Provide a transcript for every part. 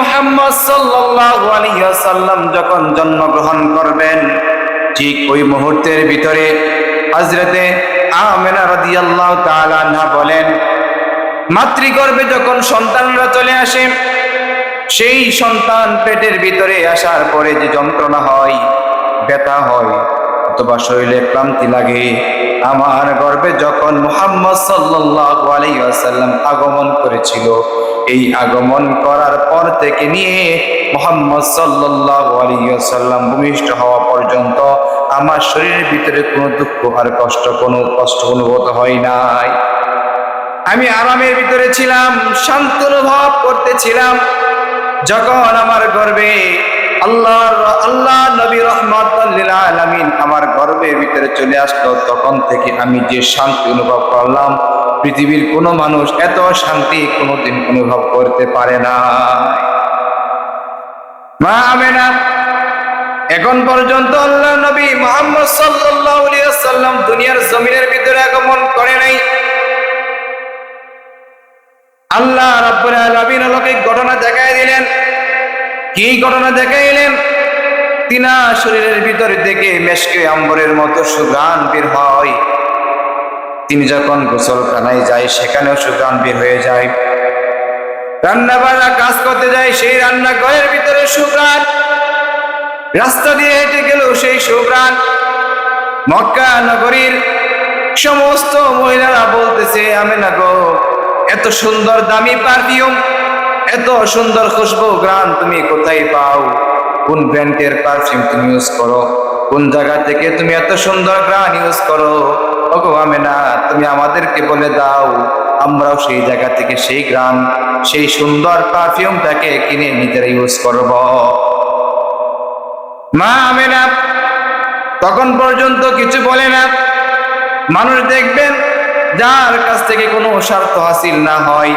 মোহাম্মদ সাল্লাল্লাহু আলাইহি যখন জন্মগ্রহণ করবেন, ঠিক ওই মুহূর্তের ভিতরে হযরতে আমেনা বলেন, মাতৃগর্ভে যখন সন্তানরা চলে আসে, সেই সন্তান পেটের ভিতরে আসার পরে যে যন্ত্রণা হয়, ব্যথা হয় অথবা শরীরে ক্লান্তি লাগে। আমার গর্বে যখন মুহাম্মদ সাল্লাল্লাহু আলাইহি আগমন করেছিল, এই আগমন করার পর থেকে নিয়ে মুহাম্মদ আলাইহি ভূমিষ্ঠ হওয়া পর্যন্ত আমার শরীরের ভিতরে কোনো দুঃখ আর কষ্ট, কোনো কষ্ট অনুভূত হয় নাই। আমি আরামের ভিতরে ছিলাম, শান্ত অনুভব করতেছিলাম। যখন আমার গর্বে আল্লাহ আল্লাহ আমার গর্বের ভিতরে চলে আসলো। তখন থেকে আমি যে শান্তি অনুভব করলাম, পৃথিবীর কোনো মানুষ এত শান্তি কোনোদিন অনুভব করতে পারে না। মা আমেনা, এখন পর্যন্ত আল্লাহ নবী মোহাম্মদ সাল্লাল্লাহু আলাইহি দুনিয়ার জমিনের ভিতরে আগমন করে নাই। আল্লাহ রাব্বুল আলামিন ঘটনা দেখাই দিলেন। কি ঘটনা দেখাইলেন তিনা শরীরের ভিতর থেকে মেশকে আম্বরের মতো সুগান বের হয়। তিনি যখন গোসলখানায় যায়, সেখানেও সুগান বের হয়ে যায়। রান্না বান্না কাজ করতে যায়, সেই রান্না ঘরের ভিতরে সুগান। রাস্তা দিয়ে হেঁটে গেল সেই সুগ্রাণ মক্কা নগরীর সমস্ত মহিলারা বলতেছে আমি না গো, এত সুন্দর দামি পারফিউম এত সুন্দর খুশবু গ্রান তুমি কোথায় পাও? কোন ব্র্যান্ডের পারফিউম তুমি ইউজ করো? কোন জায়গা থেকে তুমি এত সুন্দর গ্রান ইউজ করো? আমি না, তুমি আমাদেরকে বলে দাও, আমরাও সেই জায়গা থেকে সেই গ্রাম সেই সুন্দর পারফিউমটাকে কিনে নিজেরা ইউজ করব। মা আমেনা তখন পর্যন্ত কিছু বলে না। মানুষ দেখবেন, যার কাছ থেকে কোনো স্বার্থ হাসিল না হয়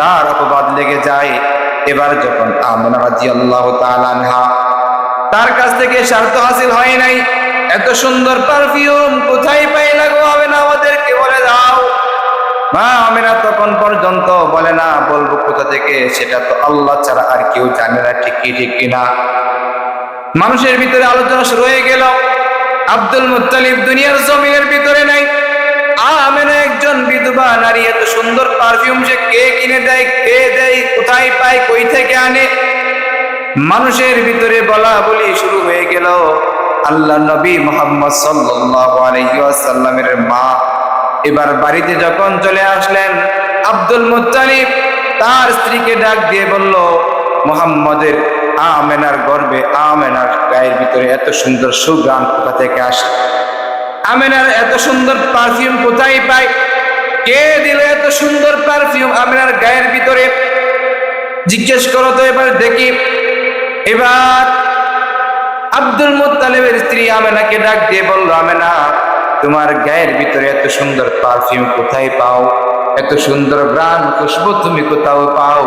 তার অপবাদ লেগে যায়। এবার যখন আমেনা রাজি আল্লাহ তার কাছ থেকে স্বার্থ হাসিল হয় নাই, এত সুন্দর পারফিউম কোথায় পাই লাগো হবে না আমাদেরকে বলে দাও। মা আমেনা তখন পর্যন্ত বলে, না, বলব কোথা থেকে? সেটা তো আল্লাহ ছাড়া আর কেউ জানে না, ঠিক কি, ঠিক কিনা? মানুষের ভিতরে আলোচনা শুরু হয়ে গেল। আব্দুল মুত্তালিব দুনিয়ার জমিনের ভিতরে নাই। একজন বিধবা নারী, এত সুন্দর পারফিউম সে কে কিনে দেয়, কে দেয়, কোথায় পায়, কই থেকে আনে? মানুষের ভিতরে বলা বলি শুরু হয়ে গেল। আল্লাহ নবী মোহাম্মদ ওয়াসাল্লামের মা এবার বাড়িতে যখন চলে আসলেন, আব্দুল মুত্তালিব তার স্ত্রীকে ডাক দিয়ে বলল, মোহাম্মদের আমেনার গর্বে, আমেনার গায়ের ভিতরে এত সুন্দর সুগ্রাম কোথা থেকে আসে? আমেনার এত সুন্দর পারফিউম কোথায় পায়? কে দিল এত সুন্দর পারফিউম আমেনার গায়ের ভিতরে? জিজ্ঞেস করো তো এবার দেখি। এবার আব্দুল মুত্তালিবের স্ত্রী আমেনাকে ডাক দিয়ে বলল, আমেনা, তোমার গায়ের ভিতরে এত সুন্দর পারফিউম কোথায় পাও? এত সুন্দর গ্রান খুশবু তুমি কোথাও পাও?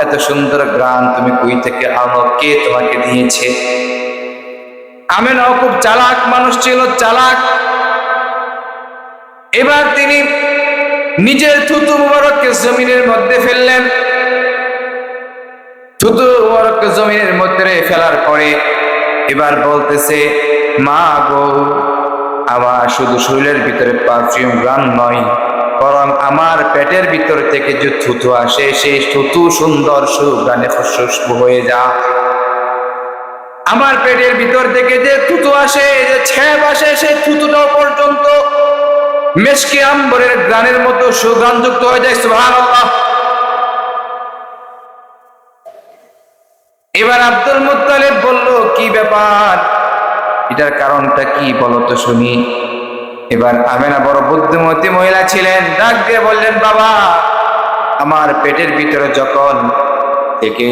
এত সুন্দর গ্রান তুমি কই থেকে আনো? কে তোমাকে দিয়েছে? আমেনাও খুব চালাক মানুষ ছিল, চালাক। এবার তিনি নিজের থুতু মুবারককে জমিনের মধ্যে ফেললেন। থুতু মুবারককে জমিনের মধ্যে ফেলার পরে এবার বলতেছে, মা গো, আমার শুধু শরীরের ভিতরে পারফিউম গ্রান নয়, বরং আমার পেটের ভিতর থেকে যে থুতু আসে, সেই থুতু সুন্দর সুগানে খুশবু হয়ে যা। আমার পেটের ভিতর থেকে যে থুতু আসে, যে ছেপ আসে, সেই থুতুটাও পর্যন্ত মেশকি আম্বরের গানের মতো সুগানযুক্ত হয়ে যায়, সুবহানাল্লাহ। এবার আব্দুল মুত্তালিব বলল, কি ব্যাপার? এটার কারণটা কি বলতো শুনি। এবার আমেনা বড় বুদ্ধিমতী মহিলা ছিলেন, ডাক দিয়ে বললেন, বাবা, আমার পেটের ভিতরে যখন থেকে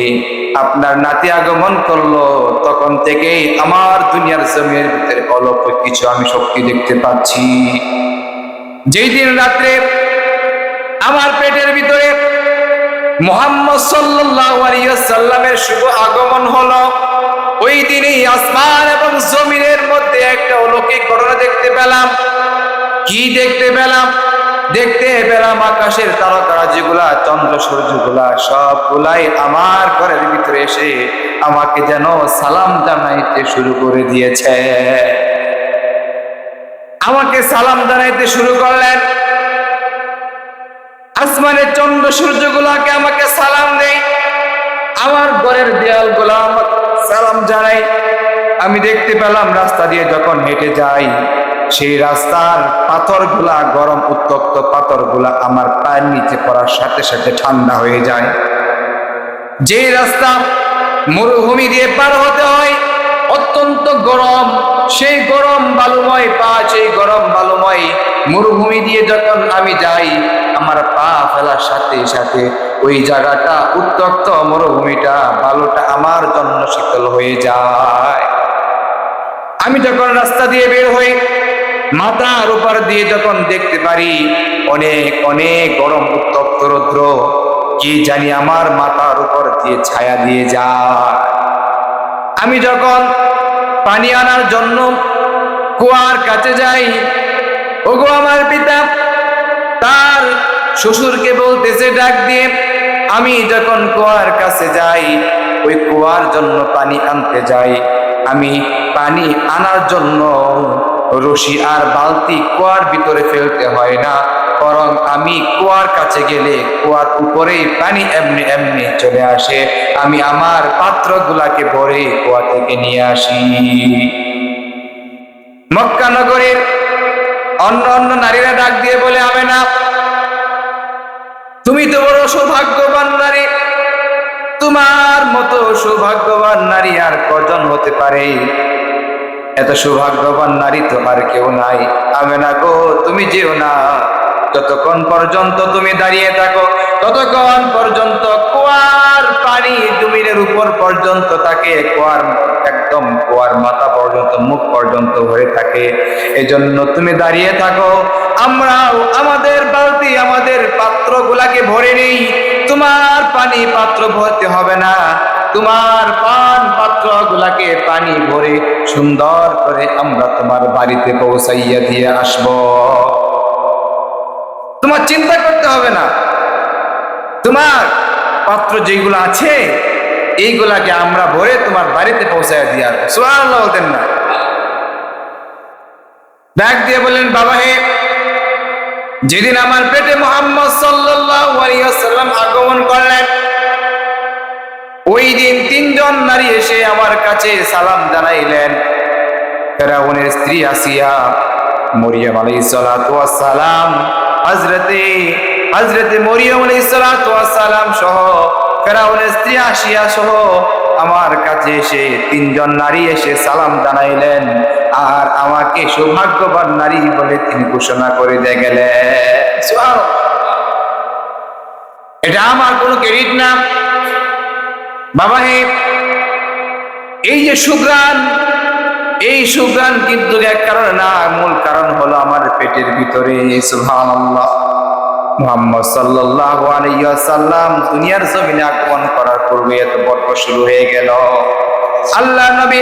আপনার নাতি আগমন করল, তখন থেকেই আমার দুনিয়ার জমির ভিতরে অলৌকিক কিছু আমি শক্তি দেখতে পাচ্ছি। যেই দিন রাত্রে আমার পেটের ভিতরে মোহাম্মদ সাল্লামের শুভ আগমন হলো, ওই দিনই আসমান এবং জমিনের মধ্যে একটা অলৌকিক ঘটনা দেখতে পেলাম। কি দেখতে পেলাম? দেখতে পেলাম আকাশের তারকারা যেগুলা চন্দ্র সূর্যগুলা সবগুলাই আমার ঘরের ভিতরে এসে আমাকে যেন সালাম জানাইতে শুরু করে দিয়েছে। আমাকে সালাম জানাইতে শুরু করলেন। আসমানের চন্দ্র সূর্যগুলাকে আমাকে সালাম দেয়। আমার ঘরের দেয়ালগুলো আমাকে সালাম জানাই আমি দেখতে পেলাম রাস্তা দিয়ে যখন হেঁটে যাই, সেই রাস্তার পাথরগুলা, গরম উত্তপ্ত পাথরগুলা আমার পায়ের নিচে পড়ার সাথে সাথে ঠান্ডা হয়ে যায়। যেই রাস্তা মরুভূমি দিয়ে পার হতে হয় অত্যন্ত গরম। সেই গরম বালুময় পা, সেই গরম বালুময় মরুভূমি দিয়ে যখন আমি যাই, আমার পা ফেলার সাথে সাথে ওই জায়গাটা, উত্তপ্ত মরুভূমিটা, বালুটা আমার জন্য শীতল হয়ে যায়। আমি যখন রাস্তা দিয়ে বের হই, মাথার উপর দিয়ে যখন দেখতে পারি, অনেক অনেক গরম, উত্তপ্ত রৌদ্র, কি জানি আমার মাথার উপর দিয়ে ছায়া দিয়ে যায়। আমি যখন পানি আনার জন্য কুয়ার কাছে যাই, ওগো আমার পিতা, তার শ্বশুরকে বলতেছে ডাক দিয়ে, আমি যখন কুয়ার কাছে যাই, ওই কুয়ার জন্য পানি আনতে যাই। আমি পানি আনার জন্য রশি আর বালতি কুয়ার ভিতরে ফেলতে হয় না। বরং আমি কুয়ার কাছে গেলে কুয়ার উপরেই পানি এমনি এমনি চলে আসে। আমি আমার পাত্রগুলাকে ভরে কুয়া থেকে নিয়ে আসি। মক্কা নগরের অন্য অন্য নারীরা ডাক দিয়ে বলে আমি না তুমি তো বড় সৌভাগ্যবান নারী। তোমার মতো সৌভাগ্যবান নারী আর কজন হতে পারে? এত সৌভাগ্যবান নারী তো আর কেউ নাই। আমি না গো, তুমি যেও না। যতক্ষণ পর্যন্ত তুমি দাঁড়িয়ে থাকো, ততক্ষণ পর্যন্ত কুয়ার পানি জমিনের উপর পর্যন্ত থাকে, কুয়ার একদম কুয়ার মাথা পর্যন্ত, মুখ পর্যন্ত হয়ে থাকে। এজন্য তুমি দাঁড়িয়ে থাকো। আমরাও আমাদের বালতি, আমাদের পাত্রগুলাকে ভরে নেই। তোমার পানি পাত্র ভরতে হবে না। তোমার পান পাত্র গুলাকে পানি ভরে সুন্দর করে আমরা তোমার বাড়িতে পৌঁছাইয়া দিয়ে আসব। তোমার চিন্তা করতে হবে না। তোমার পাত্র যেগুলো আছে, এইগুলাকে আমরা ভরে তোমার বাড়িতে পৌঁছাইয়া দিয়ে আসব। বলতেন না। ডাক দিয়ে বললেন, বাবা হে, যেদিন আমার পেটে মোহাম্মদ আলাইহি আগমন করলেন ওই দিন তিনজন নারী এসে আমার কাছে সালাম জানাইলেন। ফেরাউনের স্ত্রী আসিয়া মরিয়ম আলাইহিস সালাম হযরতে হযরতে মরিয়ম আলাইহিস সালাম সহ ফেরাউনের স্ত্রী আসিয়া সহ আমার কাছে এসে তিনজন নারী এসে সালাম জানাইলেন, আর আমাকে সৌভাগ্যবান নারী বলে তিনি ঘোষণা করে দিয়ে গেলেন। এটা আমার কোনো ক্রেডিট না। বাবা এই যে সুগ্রাণ এই সুগ্রাণ কিন্তু এক কারণ না, মূল কারণ হলো আমার পেটের ভিতরে, সুবহানাল্লাহ। মুহাম্মদ সাল্লাল্লাহু দুনিয়ার করার পূর্বে এত শুরু হয়ে গেল। আল্লাহ নবী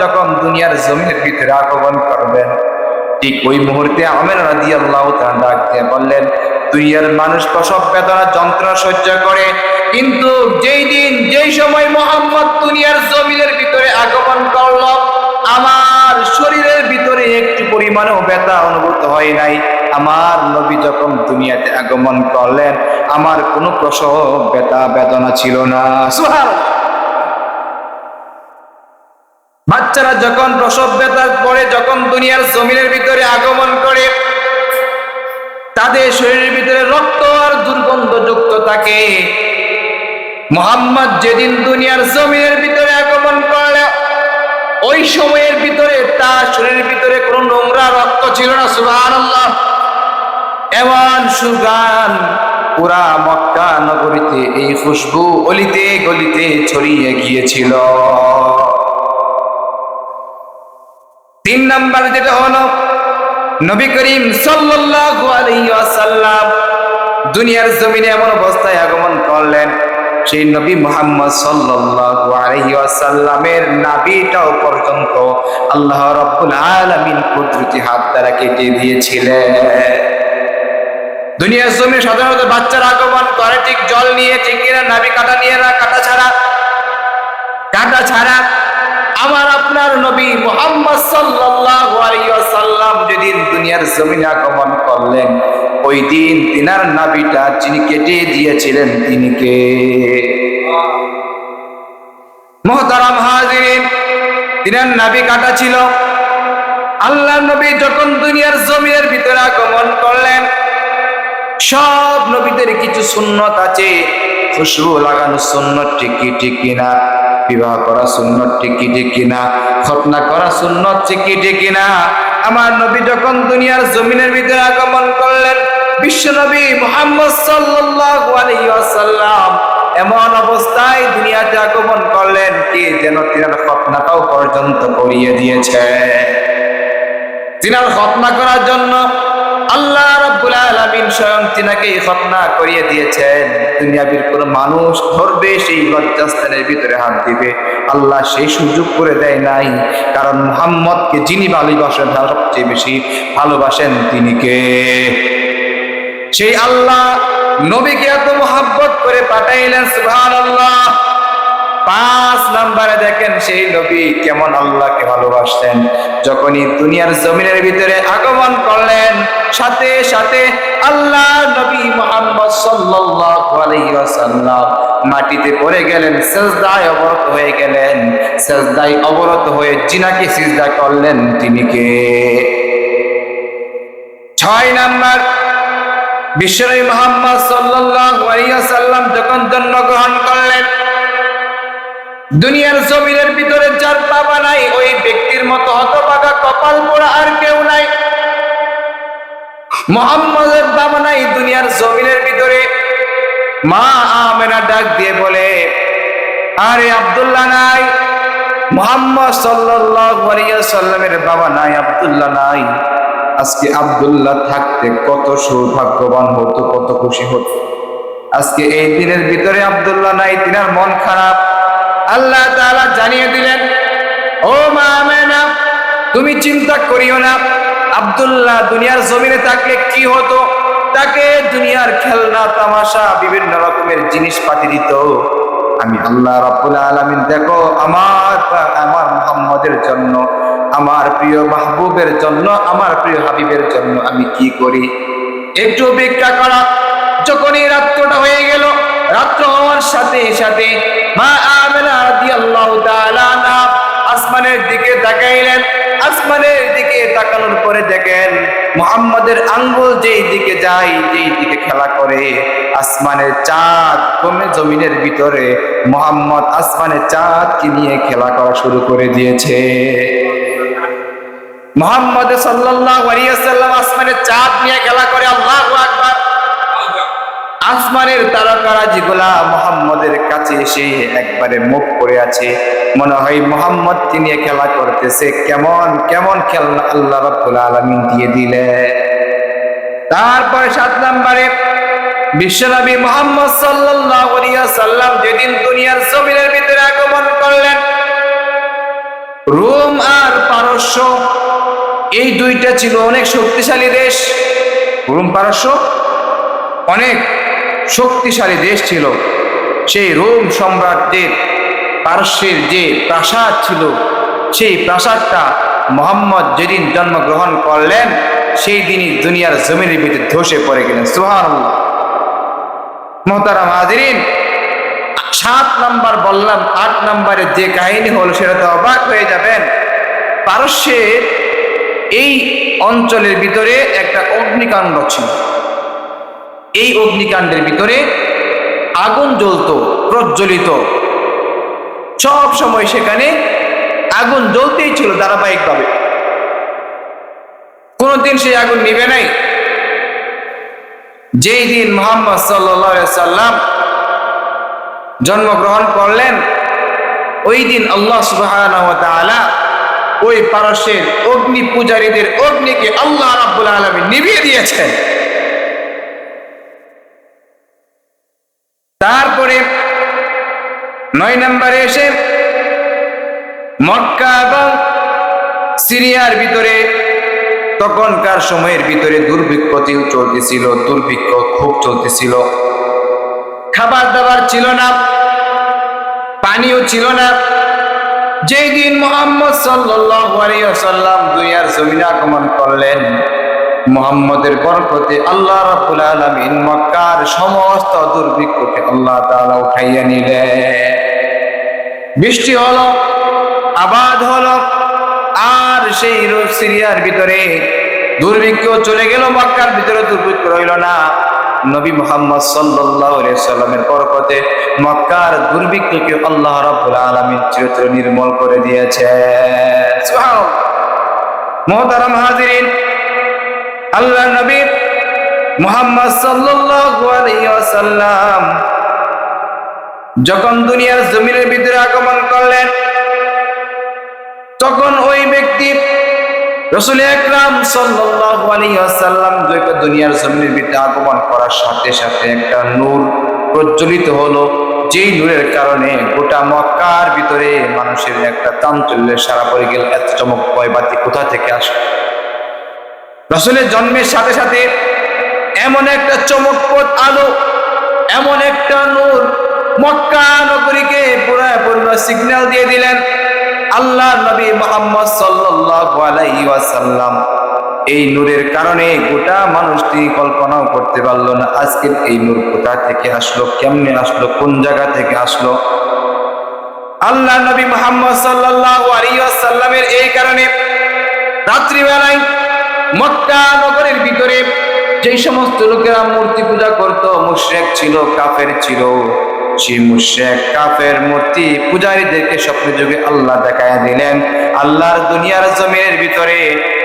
যখন দুনিয়ার জমিনের ভিতরে আগমন করবেন, ঠিক ওই মুহূর্তে আমের রাদিয়াল্লাহু তাআলা ডাক দিয়ে বললেন, দুনিয়ার মানুষ প্রসব বেদনা, যন্ত্রণা সহ্য করে কিন্তু যেই দিন, যেই সময় মোহাম্মদ দুনিয়ার জমিনের ভিতরে আগমন করল, আমার শরীরের ভিতরে একটু পরিমাণেও ব্যথা অনুভূত হয় নাই। আমার নবী যখন দুনিয়াতে আগমন করলেন, আমার কোনো প্রসব, ব্যথা, বেদনা ছিল না। সুবহানাল্লাহ। বাচ্চারা যখন প্রসব, ব্যথার পরে যখন দুনিয়ার জমিনের ভিতরে আগমন করে, তাদের শরীরের ভিতরে রক্ত আর দুর্গন্ধ যুক্ত থাকে। মোহাম্মদ যেদিন দুনিয়ার জমিনের ভিতরে আগমন করলে, ওই সময়ের ভিতরে তার শরীরের ভিতরে কোনো নোংরা রক্ত ছিল না, সুবহানাল্লাহ। এমন সুগান পুরা মক্কা নগরীতে এই খুশবু অলিতে গলিতে ছড়িয়ে গিয়েছিল। তিন নাম্বার যেটা হলো, নবী করিম সাল্লাল্লাহু আলাইহি ওয়াসাল্লাম দুনিয়ার জমিনে এমন অবস্থায় আগমন করলেন। সেই নবী মুহাম্মদ ওয়াসাল্লামের নাভিটাও পর্যন্ত আল্লাহ রাব্বুল আলামিন কুদরতি হাত দ্বারা কেটে দিয়েছিলেন। দুনিয়ার জমি সাধারণত বাচ্চার আগমন করে, ঠিক জল নিয়ে কিনা নাবি কাটা নিয়ে না, কাটা ছাড়া। কাটা ছাড়া। আমার আপনার নবী মোহাম্মদ সাল্লাল্লাহু আলাইহি ওয়াসাল্লাম যেদিন দুনিয়ার জমিনে আগমন করলেন ওই দিন তিনার নাবিটা যিনি কেটে দিয়েছিলেন তিনি কে মোহতারাম হাজিরিন তিনার নাবি কাটা ছিল। আল্লাহ নবী যখন দুনিয়ার জমিনের ভিতরে আগমন করলেন, সব নবীদের কিছু সুন্নত আছে। খুশবু লাগানো সুন্নত ঠিকই ঠিক কিনা বিবাহ করা সুন্নত ঠিকই ঠিক কিনা খতনা করা সুন্নত ঠিকই ঠিক কিনা আমার নবী যখন দুনিয়ার জমিনের ভিতরে আগমন করলেন বিশ্ব নবী মোহাম্মদ সাল্লাল্লাহু আলাইহি ওয়াসাল্লাম এমন অবস্থায় দুনিয়াতে আগমন করলেন কি? যেন তিনার খতনাটাও পর্যন্ত করিয়ে দিয়েছে। তিনার খতনা করার জন্য আল্লাহ রাব্বুল আলামিন স্বয়ং তিনাকে খতনা করিয়ে দিয়েছেন। দুনিয়াবির কোন মানুষ ধরবে সেই লজ্জাস্থানের ভিতরে হাত দিবে। আল্লাহ সেই সুযোগ করে দেয় নাই। কারণ মুহাম্মদকে যিনি ভালোবাসেন সবচেয়ে বেশি ভালোবাসেন তিনি কে? সেই আল্লাহ নবীকে এত মোহাব্বত করে পাঠাইলেন, সুবহানাল্লাহ। পাঁচ নাম্বারে দেখেন সেই নবী কেমন আল্লাহকে ভালোবাসতেন। যখনই দুনিয়ার জমিনের ভিতরে আগমন করলেন, সাথে সাথে আল্লাহ নবী মোহাম্মদ ওয়াসাল্লাম মাটিতে পড়ে গেলেন, সেজদায় অবরত হয়ে গেলেন। সেজদায় অবরত হয়ে জিনাকে সিজদা করলেন, তিনি কে? ছয় নাম্বার বিশ্বনবী মোহাম্মদ সাল্লাল্লাহু আলাইহি ওয়াসাল্লাম যখন জন্মগ্রহণ করলেন, দুনিয়ার জমিনের ভিতরে যার বাবা নাই, ওই ব্যক্তির মতো হতবাগা কপাল মোড়া আর কেউ নাই। মোহাম্মদের বাবা নাই, দুনিয়ার জমিনের ভিতরে মা আমেনা ডাক দিয়ে বলে, আরে আব্দুল্লাহ নাই, মোহাম্মদ সাল্লাল্লাহু আলাইহি সাল্লামের বাবা নাই, আব্দুল্লাহ নাই। আজকে আব্দুল্লাহ থাকতে কত সৌভাগ্যবান হতো, কত খুশি হতো। আজকে এই দিনের ভিতরে আব্দুল্লাহ নাই, তিনার মন খারাপ। আল্লাহ তাআলা জানিয়ে দিলেন, ও মা তুমি চিন্তা করিও না। আব্দুল্লাহ দুনিয়ার জমিনে থাকলে কি হতো? তাকে দুনিয়ার খেলনা, তামাশা, বিভিন্ন রকমের জিনিসপাতি দিত। আমি আল্লাহ রাব্বুল আলামিন, দেখো, আমার আমার মুহাম্মদের জন্য আমার প্রিয় মাহবুবের জন্য, আমার প্রিয় হাবিবের জন্য আমি কি করি? একটু অপেক্ষা করা। যখনই রাত্রটা হয়ে গেল, রাত্র হওয়ার সাথে সাথে মা আমেনা রাদিয়াল্লাহু তাআলা আসমানের দিকে তাকাইলেন। আসমানের দিকে তাকানোর পরে দেখেন, মোহাম্মদের আঙ্গুল যেই দিকে যায়, যেই দিকে খেলা করে, আসমানের চাঁদ কমে জমিনের ভিতরে মোহাম্মদ আসমানের চাঁদকে নিয়ে খেলা করা শুরু করে দিয়েছে। মোহাম্মদ ওয়াসাল্লাম আসমানের চাঁদ নিয়ে খেলা করে, আল্লাহু আকবার। আসমানের তারকারা যেগুলা মোহাম্মদের কাছে এসে একবারে মুখ করে আছে। মনে হয় মোহাম্মদকে নিয়ে খেলা করতেছে। কেমন কেমন খেলনা আল্লাহ রাব্বুল আলামিন দিয়ে দিলে। তারপরে সাত নম্বরে, বিশ্বনবী মোহাম্মদ আলাইহি সাল্লাম যেদিন দুনিয়ার জমিনের ভিতরে রোম আর পারস্য, এই দুইটা ছিল অনেক শক্তিশালী দেশ। রোম পারস্য অনেক শক্তিশালী দেশ ছিল। সেই রোম সম্রাটদের, পারস্যের যে প্রাসাদ ছিল, সেই প্রাসাদটা মোহাম্মদ যেদিন জন্মগ্রহণ করলেন, সেই দিনই দুনিয়ার জমিনের ভিতরে ধসে পড়ে গেলেন। সুহান মোহতারাম সাত নাম্বার বললাম, আট নাম্বারের যে কাহিনী হলো, সেটা তো অবাক হয়ে যাবেন পারস্যের এই অঞ্চলের ভিতরে একটা অগ্নিকাণ্ড ছিল। এই অগ্নিকাণ্ডের ভিতরে আগুন জ্বলতো, প্রজ্বলিত। সব সময় সেখানে আগুন জ্বলতেই ছিল ধারাবাহিকভাবে। কোনদিন সেই আগুন নিবে নাই। যেই দিন মোহাম্মদ সাল্লাম জন্মগ্রহণ করলেন, ওই দিন আল্লাহ সুবাহ ওই পারস্যের অগ্নি পূজারীদের অগ্নিকে আল্লাহ রাব্বুল আলমী নিভিয়ে দিয়েছেন। তারপরে নয় নম্বরে এসে মক্কা এবং সিরিয়ার ভিতরে, তখনকার সময়ের ভিতরে দুর্ভিক্ষ চলতেছিল, দুর্ভিক্ষ খুব চলতেছিল। খাবার দাবার ছিল না, পানিও ছিল না। যেই দিন মোহাম্মদ সাল্লাম দুনিয়ার জমিনে আগমন করলেন, মোহাম্মদের বরকতে আল্লাহ রাব্বুল আলামিন মক্কার সমস্ত দুর্ভিক্ষকে আল্লাহ তাআলা উঠাইয়া নিলেন। বৃষ্টি হলো, আবাদ হলো, আর সেই সিরিয়ার ভিতরে দুর্ভিক্ষ চলে গেল, মক্কার ভিতরে দুর্ভিক্ষ রইল না। নবী মোহাম্মদ আলাইহি সাল্লামের বরকতে মক্কার দুর্ভিক্ষকে আল্লাহ রাব্বুল আলামিন চিরতরে নির্মূল করে দিয়েছে। আল্লাহ নবী মুহাম্মদ আলাইহি যখন দুনিয়ার জমিনের ভিতরে আগমন করলেন, তখন ওই ব্যক্তি রসুল একরাম সাল্লাল্লাহু আলাইহি ওয়াসাল্লাম দুনিয়ার জমিনের ভিতরে আগমন করার সাথে সাথে একটা নূর প্রজ্বলিত হলো। যেই নূরের কারণে গোটা মক্কার ভিতরে মানুষের একটা চাঞ্চল্যের সারা পড়ে গেল, এত চমক বাতি কোথা থেকে আসলো? রসুলের জন্মের সাথে সাথে এমন একটা চমকপদ আলো, এমন একটা নূর মক্কা নগরীকে পুরা পূর্ণ সিগন্যাল দিয়ে দিলেন। আল্লাহ নবী মোহাম্মদ ওয়াসাল্লাম এই নূরের কারণে গোটা মানুষটি কল্পনাও করতে পারল না, আজকের এই নূর কোথা থেকে আসলো, কেমনে আসলো, কোন জায়গা থেকে আসলো। আল্লাহ নবী মোহাম্মদ ওয়াসাল্লামের এই কারণে রাত্রিবেলায় মক্কা নগরের ভিতরে যেই সমস্ত লোকেরা মূর্তি পূজা করত, মুশরেক ছিল, কাফের ছিল সেই মুশরেক, কাফের, মূর্তি পূজারীদেরকে স্বপ্নে যুগে আল্লাহ দেখায় দিলেন। আল্লাহর দুনিয়ার জমিনের ভিতরে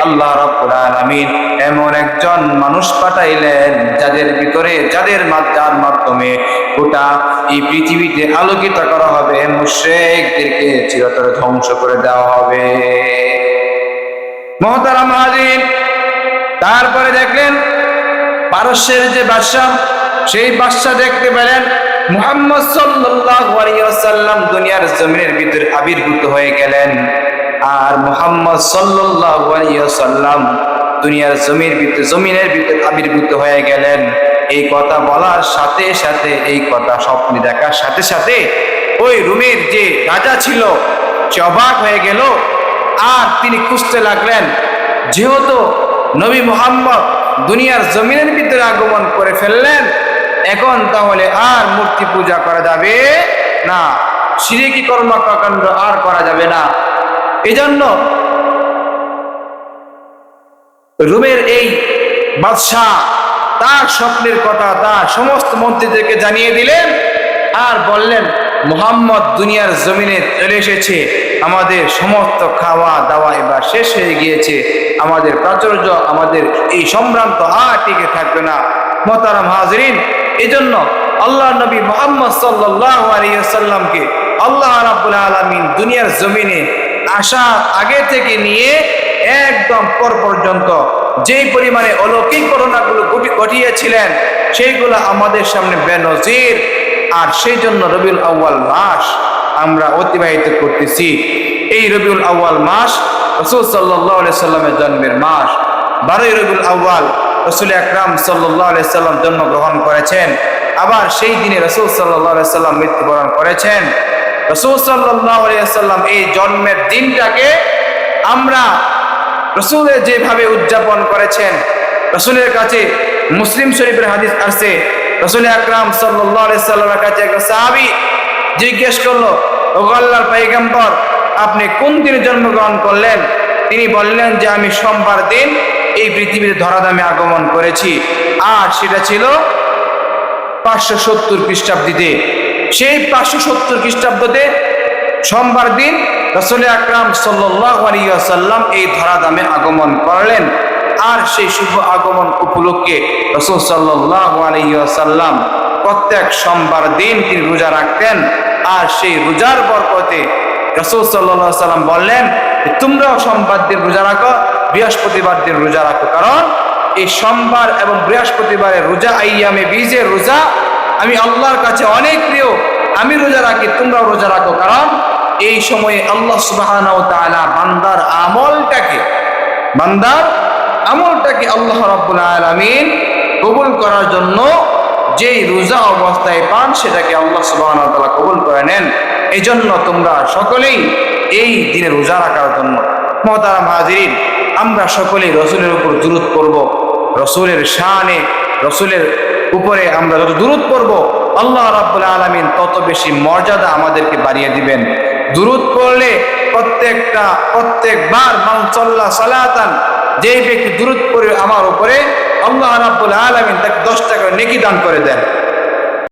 আল্লাহ রাব্বুল আলামিন এমন একজন মানুষ পাঠাইলেন, যাদের ভিতরে, যাদের যার মাধ্যমে গোটা এই পৃথিবীতে আলোকিত করা হবে, মুশরেকদেরকে চিরতরে ধ্বংস করে দেওয়া হবে। মহতারাম হাজির, তারপরে দেখলেন পারস্যের যে বাদশাহ, সেই বাদশাহ দেখতে পেলেন মুহাম্মদ সাল্লাল্লাহু আলাইহি ওয়াসাল্লাম দুনিয়ার জমিনের ভিতরে আবির্ভূত হয়ে গেলেন। আর মুহাম্মদ সাল্লাল্লাহু আলাইহি ওয়াসাল্লাম দুনিয়ার জমির ভিতরে, জমিনের ভিতরে আবির্ভূত হয়ে গেলেন। এই কথা বলার সাথে সাথে, এই কথা স্বপ্নে দেখার সাথে সাথে ওই রুমের যে রাজা ছিল, সে অবাক হয়ে গেল। আর তিনি খুঁজতে লাগলেন, যেহেতু নবী মোহাম্মদ দুনিয়ার জমিনের ভিতরে আগমন করে ফেললেন এখন তাহলে আর মূর্তি পূজা করা যাবে না। সিরিকি কর্মকাণ্ড আর করা যাবে না। এজন্য রুমের এই বাদশাহ তার স্বপ্নের কথা, তার সমস্ত মন্ত্রীদেরকে জানিয়ে দিলেন আর বললেন, মোহাম্মদ দুনিয়ার জমিনে চলে এসেছে। আমাদের সমস্ত খাওয়া দাওয়া এবার শেষ হয়ে গিয়েছে। আমাদের প্রাচুর্য, আমাদের এই সম্ভ্রান্ত আর টিকে থাকবে না। মতারাম হাজরিন এজন্য আল্লাহ নবী মোহাম্মদ সাল্লামকে আল্লাহ রাব্বুল আলামিন দুনিয়ার জমিনে আসা আগে থেকে নিয়ে একদম পর পর্যন্ত যেই পরিমাণে অলৌকিক ঘটনাগুলো ঘটি- ঘটিয়েছিলেন, সেইগুলো আমাদের সামনে বেনজির। আর সেই জন্য রবিউল আউ্য়াল মাস আমরা অতিবাহিত করতেছি। এই রবিউল আউ্য়াল মাস রসুল সাল্লাহ সাল্লামের জন্মের মাস। বারোই রবিউল আউ্য়াল রসুল আকরাম সাল্লাহ সাল্লাম জন্মগ্রহণ করেছেন। আবার সেই দিনে রসুল সাল্লাহ সাল্লাম মৃত্যুবরণ করেছেন। রসুল সাল্লাহ সাল্লাম এই জন্মের দিনটাকে আমরা রসুলের যেভাবে উদযাপন করেছেন, রসুলের কাছে মুসলিম শরীফের হাদিস আসছে, রসুল আকরাম সাল্লামের কাছে একটা সাহাবি জিজ্ঞেস করল, ও আল্লাহর পাইগাম্বর আপনি কোন দিনে জন্মগ্রহণ করলেন? তিনি বললেন যে, আমি সোমবার দিন এই পৃথিবীতে ধরাধামে আগমন করেছি। আর সেটা ছিল পাঁচশো সত্তর খ্রিস্টাব্দীতে। সেই পাঁচশো সত্তর খ্রিস্টাব্দতে সোমবার দিন রসুল আকরাম সাল্লাম এই ধরাধামে আগমন করলেন। আর সেই শুভ আগমন উপলক্ষে রসুল সাল্লাম প্রত্যেক সোমবার দিন তিনি রোজা রাখতেন। আর সেই রোজার বরকতে রসুল সাল্লাম বললেন তোমরাও সোমবার দিন রোজা রাখো বৃহস্পতিবার দিন রোজা রাখো। কারণ এই সোমবার এবং বৃহস্পতিবারের রোজা, আইয়ামে বীজের রোজা, আমি আল্লাহর কাছে অনেক প্রিয়। আমি রোজা রাখি, তোমরাও রোজা রাখো। কারণ এই সময়ে আল্লাহ সুবাহ বান্দার আমলটাকে বান্দার আমলটাকে আল্লাহ রাব্বুল আলামিন কবুল করার জন্য যেই রোজা অবস্থায় পান, সেটাকে আল্লাহ সুবাহ কবুল করে নেন। এই জন্য তোমরা সকলেই এই দিনে রোজা রাখার জন্য। মহতারাম হাজিরিন আমরা সকলেই রসুলের উপর দূরত করব রসুলের শানে, রসুলের উপরে আমরা যত দূরত করব আল্লাহ রাব্বুল আলামিন তত বেশি মর্যাদা আমাদেরকে বাড়িয়ে দিবেন। দূরত করলে প্রত্যেকটা, প্রত্যেকবার মানসল্লাহ সালাতান যে ব্যক্তি দূরত করে আমার উপরে, আল্লাহ রাব্বুল আলামিন তাকে দশ টাকা নেকি দান করে দেন।